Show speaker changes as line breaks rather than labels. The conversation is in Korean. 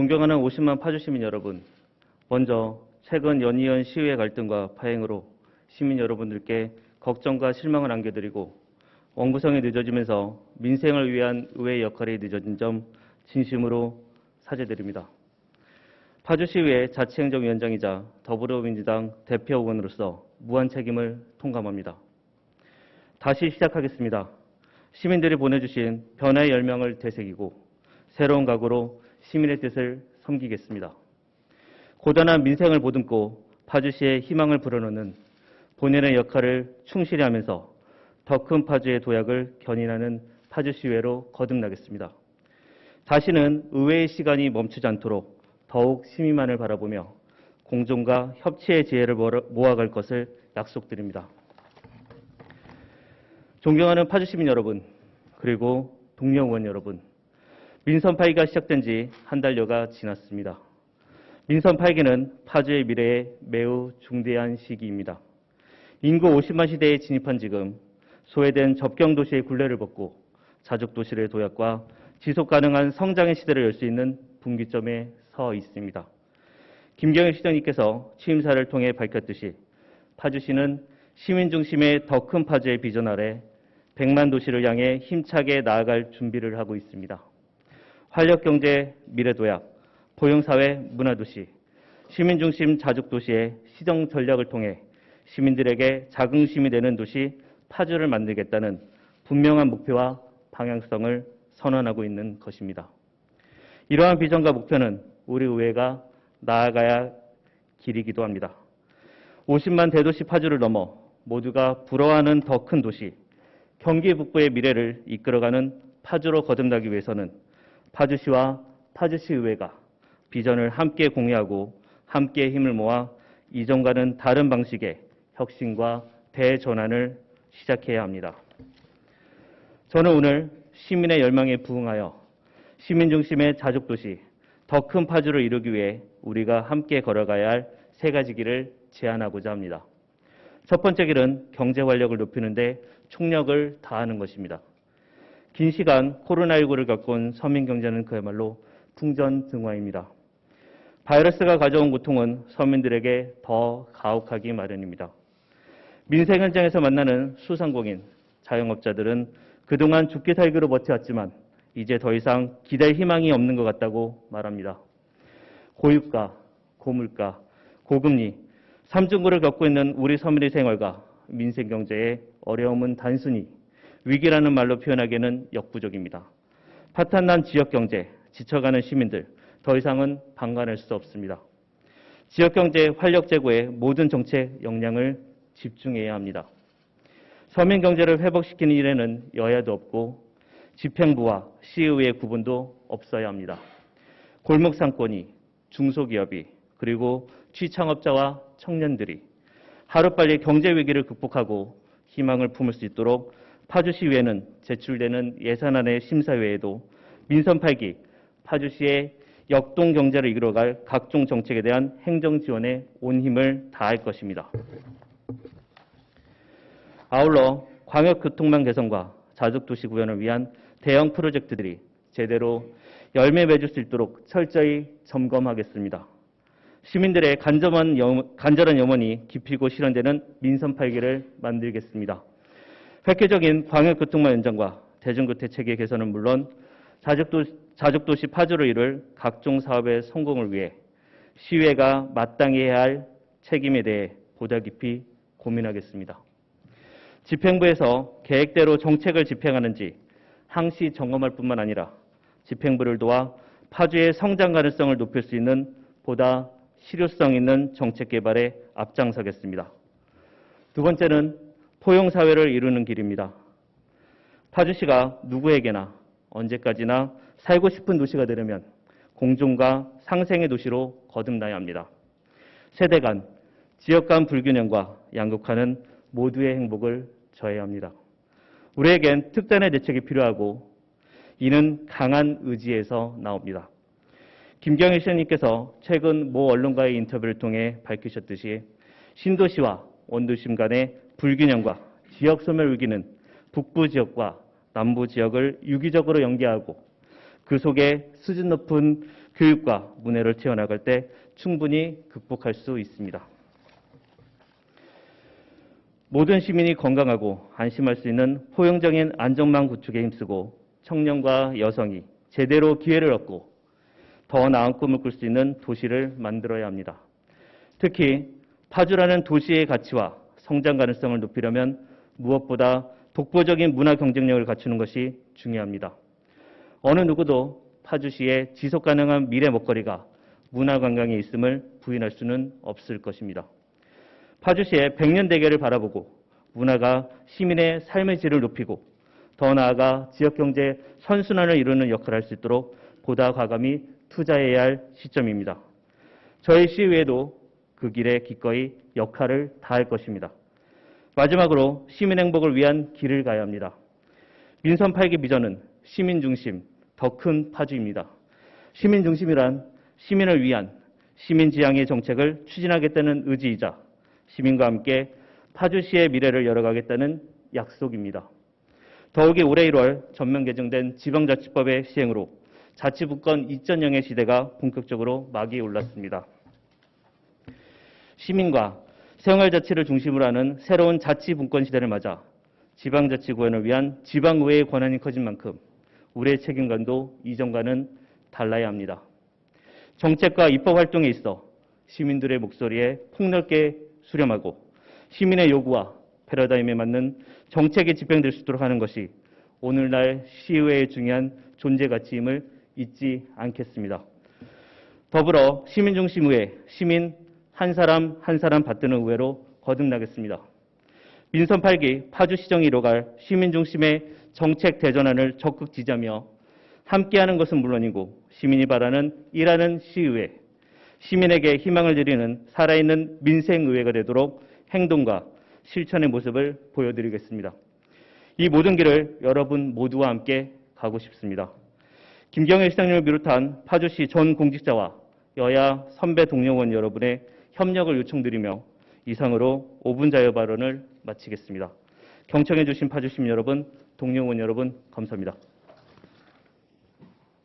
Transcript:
존경하는 50만 파주 시민 여러분, 먼저 최근 연이은 시위의 갈등과 파행으로 시민 여러분들께 걱정과 실망을 안겨드리고 원구성이 늦어지면서 민생을 위한 의회 역할이 늦어진 점 진심으로 사죄드립니다. 파주시의회 자치행정위원장이자 더불어민주당 대표 의원으로서 무한 책임을 통감합니다. 다시 시작하겠습니다. 시민들이 보내주신 변화의 열망을 되새기고 새로운 각오로 시민의 뜻을 섬기겠습니다. 고단한 민생을 보듬고 파주시의 희망을 불어넣는 본연의 역할을 충실히 하면서 더 큰 파주의 도약을 견인하는 파주시의회로 거듭나겠습니다. 다시는 의회의 시간이 멈추지 않도록 더욱 시민만을 바라보며 공존과 협치의 지혜를 모아갈 것을 약속드립니다. 존경하는 파주 시민 여러분, 그리고 동료 의원 여러분, 민선 파기가 시작된 지 한 달여가 지났습니다. 민선 파기는 파주의 미래에 매우 중대한 시기입니다. 인구 50만 시대에 진입한 지금 소외된 접경 도시의 굴레를 벗고 자족 도시의 도약과 지속 가능한 성장의 시대를 열 수 있는 분기점에 서 있습니다. 김경일 시장님께서 취임사를 통해 밝혔듯이 파주시는 시민 중심의 더 큰 파주의 비전 아래 100만 도시를 향해 힘차게 나아갈 준비를 하고 있습니다. 활력경제 미래도약, 포용사회 문화도시, 시민중심 자족도시의 시정 전략을 통해 시민들에게 자긍심이 되는 도시 파주를 만들겠다는 분명한 목표와 방향성을 선언하고 있는 것입니다. 이러한 비전과 목표는 우리 의회가 나아가야 길이기도 합니다. 50만 대도시 파주를 넘어 모두가 부러워하는 더 큰 도시, 경기 북부의 미래를 이끌어가는 파주로 거듭나기 위해서는 파주시와 파주시 의회가 비전을 함께 공유하고 함께 힘을 모아 이전과는 다른 방식의 혁신과 대전환을 시작해야 합니다. 저는 오늘 시민의 열망에 부응하여 시민 중심의 자족 도시, 더 큰 파주를 이루기 위해 우리가 함께 걸어가야 할 세 가지 길을 제안하고자 합니다. 첫 번째 길은 경제 활력을 높이는데 총력을 다하는 것입니다. 긴 시간 코로나19를 겪은 서민 경제는 그야말로 풍전등화입니다. 바이러스가 가져온 고통은 서민들에게 더 가혹하기 마련입니다. 민생 현장에서 만나는 수상공인, 자영업자들은 그동안 죽기 살기로 버텨왔지만 이제 더 이상 기댈 희망이 없는 것 같다고 말합니다. 고유가, 고물가, 고금리, 삼중고를 겪고 있는 우리 서민의 생활과 민생 경제의 어려움은 단순히 위기라는 말로 표현하기에는 역부족입니다. 파탄난 지역 경제, 지쳐가는 시민들, 더 이상은 방관할 수 없습니다. 지역 경제 활력 제고에 모든 정책 역량을 집중해야 합니다. 서민 경제를 회복시키는 일에는 여야도 없고 집행부와 시의회 구분도 없어야 합니다. 골목 상권이 중소기업이 그리고 취창업자와 청년들이 하루빨리 경제 위기를 극복하고 희망을 품을 수 있도록 파주시의회는 제출되는 예산안의 심사회에도 민선 8기 파주시의 역동 경제를 이끌어갈 각종 정책에 대한 행정 지원에 온 힘을 다할 것입니다. 아울러 광역교통망 개선과 자족도시 구현을 위한 대형 프로젝트들이 제대로 열매 맺을 수 있도록 철저히 점검하겠습니다. 시민들의 간절한 염원이 깊이고 실현되는 민선 8기를 만들겠습니다. 획기적인 광역교통망 연장과 대중교태 체계 개선은 물론 자족도, 자족도시 파주를 이룰 각종 사업의 성공을 위해 시의회가 마땅히 해야 할 책임에 대해 보다 깊이 고민하겠습니다. 집행부에서 계획대로 정책을 집행하는지 항시 점검할 뿐만 아니라 집행부를 도와 파주의 성장 가능성을 높일 수 있는 보다 실효성 있는 정책 개발에 앞장서겠습니다. 두 번째는 포용사회를 이루는 길입니다. 파주시가 누구에게나 언제까지나 살고 싶은 도시가 되려면 공존과 상생의 도시로 거듭나야 합니다. 세대 간, 지역 간 불균형과 양극화는 모두의 행복을 저해야 합니다. 우리에겐 특단의 대책이 필요하고 이는 강한 의지에서 나옵니다. 김경일 시장님께서 최근 모 언론과의 인터뷰를 통해 밝히셨듯이 신도시와 원도심 간의 불균형과 지역 소멸 위기는 북부 지역과 남부 지역을 유기적으로 연계하고 그 속에 수준 높은 교육과 문해를 채워나갈 때 충분히 극복할 수 있습니다. 모든 시민이 건강하고 안심할 수 있는 포용적인 안전망 구축에 힘쓰고 청년과 여성이 제대로 기회를 얻고 더 나은 꿈을 꿀 수 있는 도시를 만들어야 합니다. 특히 파주라는 도시의 가치와 성장 가능성을 높이려면 무엇보다 독보적인 문화 경쟁력을 갖추는 것이 중요합니다. 어느 누구도 파주시의 지속 가능한 미래 먹거리가 문화 관광에 있음을 부인할 수는 없을 것입니다. 파주시의 백년 대계를 바라보고 문화가 시민의 삶의 질을 높이고 더 나아가 지역 경제 선순환을 이루는 역할을 할 수 있도록 보다 과감히 투자해야 할 시점입니다. 저희 시의회도 그 길에 기꺼이 역할을 다할 것입니다. 마지막으로 시민 행복을 위한 길을 가야 합니다. 민선 8기 비전은 시민 중심, 더 큰 파주입니다. 시민 중심이란 시민을 위한 시민 지향의 정책을 추진하겠다는 의지이자 시민과 함께 파주시의 미래를 열어가겠다는 약속입니다. 더욱이 올해 1월 전면 개정된 지방자치법의 시행으로 자치분권 2.0의 시대가 본격적으로 막이 올랐습니다. 시민과 생활자치를 중심으로 하는 새로운 자치분권 시대를 맞아 지방자치구원을 위한 지방의회의 권한이 커진 만큼 우리의 책임감도 이전과는 달라야 합니다. 정책과 입법 활동에 있어 시민들의 목소리에 폭넓게 수렴하고 시민의 요구와 패러다임에 맞는 정책이 집행될 수 있도록 하는 것이 오늘날 시의회의 중요한 존재 가치임을 잊지 않겠습니다. 더불어 시민중심의회, 시민 한 사람 한 사람 받드는 의회로 거듭나겠습니다. 민선 8기 파주 시정이 이뤄갈 시민 중심의 정책 대전환을 적극 지지하며 함께하는 것은 물론이고 시민이 바라는 일하는 시의회, 시민에게 희망을 드리는 살아있는 민생의회가 되도록 행동과 실천의 모습을 보여드리겠습니다. 이 모든 길을 여러분 모두와 함께 가고 싶습니다. 김경일 시장님을 비롯한 파주시 전 공직자와 여야 선배 동료원 여러분의 협력을 요청드리며 이상으로 5분 자유 발언을 마치겠습니다. 경청해 주신 파주시민 여러분, 동료원 여러분 감사합니다.